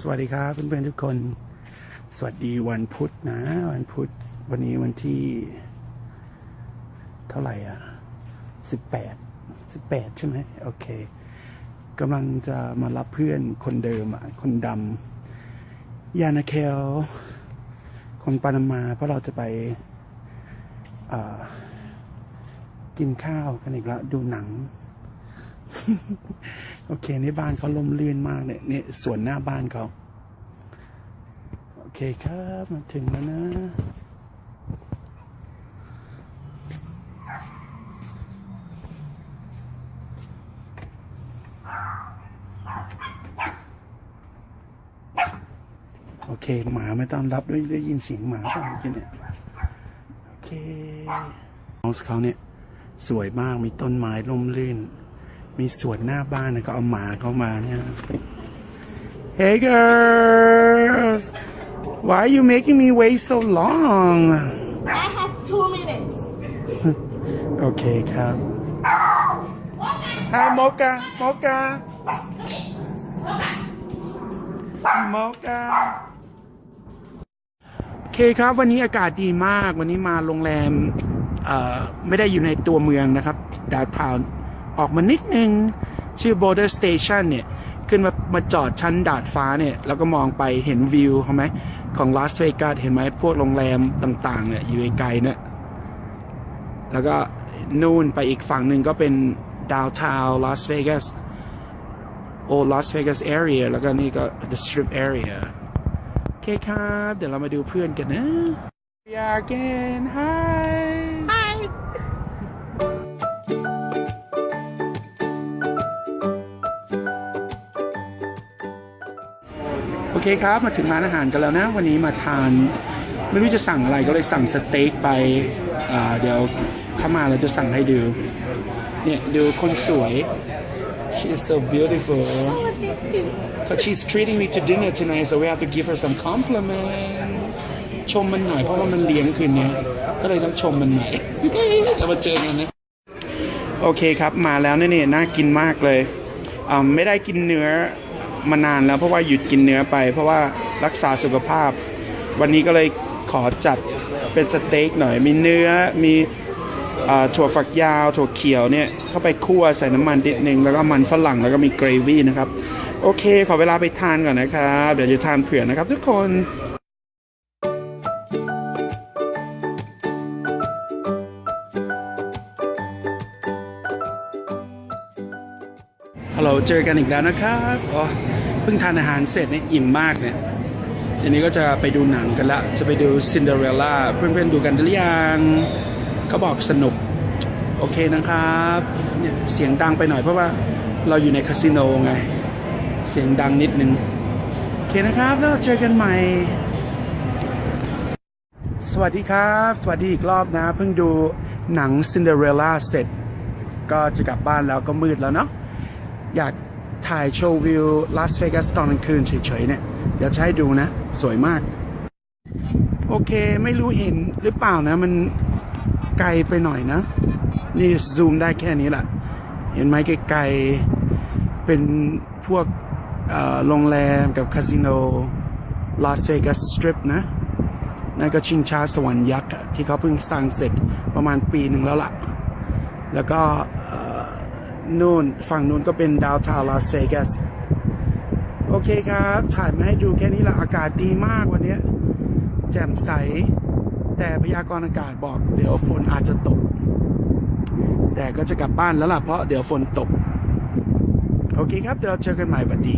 สวัสดีครับเพื่อนๆทุกคน สวัสดีวันพุธนะ วันพุธวันนี้วันที่ เท่าไหร่อะสิบแปดสิบแปดใช่ไหมโอเคกำลังจะมารับเพื่อนคนเดิมอะคนดำยานาเคลคนปานามา เพราะเราจะไปกินข้าวกันอีกแล้วดูหนัง โอเคนี่บ้านเขาลมลื่นมากเนี่ยนี่สวนหน้าบ้านเขาโอเคครับมาถึงแล้วนะ โอเค หมาไม่ต้อนรับด้วยได้ยินเสียงหมาเปล่าเมื่อกี้เนี่ยโอเคเฮาส์เขาเนี่ย สวยมากมีต้นไม้ร่มรื่น มีสวนหน้าบ้านนะก็เอาหมาเข้ามาเนี่ย Hey girls why are you making me wait so long I have two minutes. โอเคครับ Hi Mocha Mocha Mocha โอเคครับวันนี้อากาศดีมากวันนี้มาโรงแรมเอ่อไม่ได้อยู่ในตัวเมืองนะครับดาวทาวน์ ออกมานิดนึง ชื่อ Border Station เนี่ย ขึ้นมามาจอดชั้นดาดฟ้าเนี่ย แล้วก็มองไปเห็นวิวเขาไหมของลาสเวกัสเห็นไหมพวกโรงแรมต่างๆเนี่ยอยู่ไกลเนี่ยแล้วก็นู่นไปอีกฝั่งหนึ่งก็เป็นดาวทาวลาสเวกัสโอลาสเวกัส area แล้วก็นี่ก็ the strip area โอเคครับ เดี๋ยวเรามาดูเพื่อนกันนะ We are again Hi. เคครับมาถึงร้านอาหารกันแล้วนะ วันนี้มาทานไม่รู้จะสั่งอะไรก็เลยสั่งสเต็กไปเดี๋ยวเข้ามาเราจะสั่งให้ดูเนี่ยดูคนสวย she's so beautiful Cause she's treating me to dinner tonight so we have to give her some compliment ชมมันหน่อยเพราะว่ามันเลี้ยงคืนนี้ก็เลยต้องชมมันหน่อยเรามาเจอกันนะโอเคครับมาแล้วเนี่ยนี่น่ากินมากเลยไม่ได้กินเนื้อ มานานแล้วเพราะว่าหยุดกินเนื้อไป เพราะว่ารักษาสุขภาพ วันนี้ก็เลยขอจัดเป็นสเต็กหน่อย มีเนื้อมีอ่าถั่วฝักยาว ถั่วเขียวเนี่ยเข้าไปคั่วใส่น้ำมันนิดนึง แล้วก็มันฝรั่งแล้วก็มีเกรวี่นะครับ โอเค ขอเวลาไปทานก่อนนะครับ เดี๋ยวจะทานเผื่อนะครับทุกคน ฮัลโหลเจอกันอีกแล้วนะครับอ๋อเพิ่งทานอาหารเสร็จเนี่ยอิ่มมากเนี่ยอันนี้ก็จะไปดูหนังกันละ จะไปดูซินเดอเรลล่าเพื่อนๆดูกันหรือยังเขาบอกสนุก โอเคนะครับเนี่ยเสียงดังไปหน่อยเพราะว่าเราอยู่ในคาสิโนไง เสียงดังนิดนึง โอเคนะครับ แล้วเราเจอกันใหม่ สวัสดีครับ สวัสดีอีกรอบนะ เพิ่งดูหนังซินเดอเรลล่าเสร็จ ก็จะกลับบ้านแล้วก็มืดแล้วเนาะ อยากถ่ายโชว์วิวลาสเวกัสตอนกลางคืนเฉยๆเนี่ยเดี๋ยวให้ดูนะ สวยมาก โอเคไม่รู้เห็นหรือเปล่านะ มันไกลไปหน่อยนะ นี่ซูมได้แค่นี้แหละ เห็นไหมไกลๆเป็นพวกโรงแรมกับคาสิโนลาสเวกัสสตริปนะ นั่นก็ชิงช้าสวรรค์ยักษ์ที่เขาเพิ่งสร้างเสร็จประมาณปีหนึ่งแล้วล่ะ แล้วก็ นู่นฝั่งนู้นก็เป็นดาวทาวลาสเวกัสโอเคครับ ถ่ายมาให้ดูแค่นี้ละอากาศดีมากวันนี้แจ่มใส แต่พยากรณ์อากาศบอก เดี๋ยวฝนอาจจะตก แต่ก็จะกลับบ้านแล้วล่ะเพราะเดี๋ยวฝนตก โอเคครับ เดี๋ยวเราเจอกันใหม่วันดี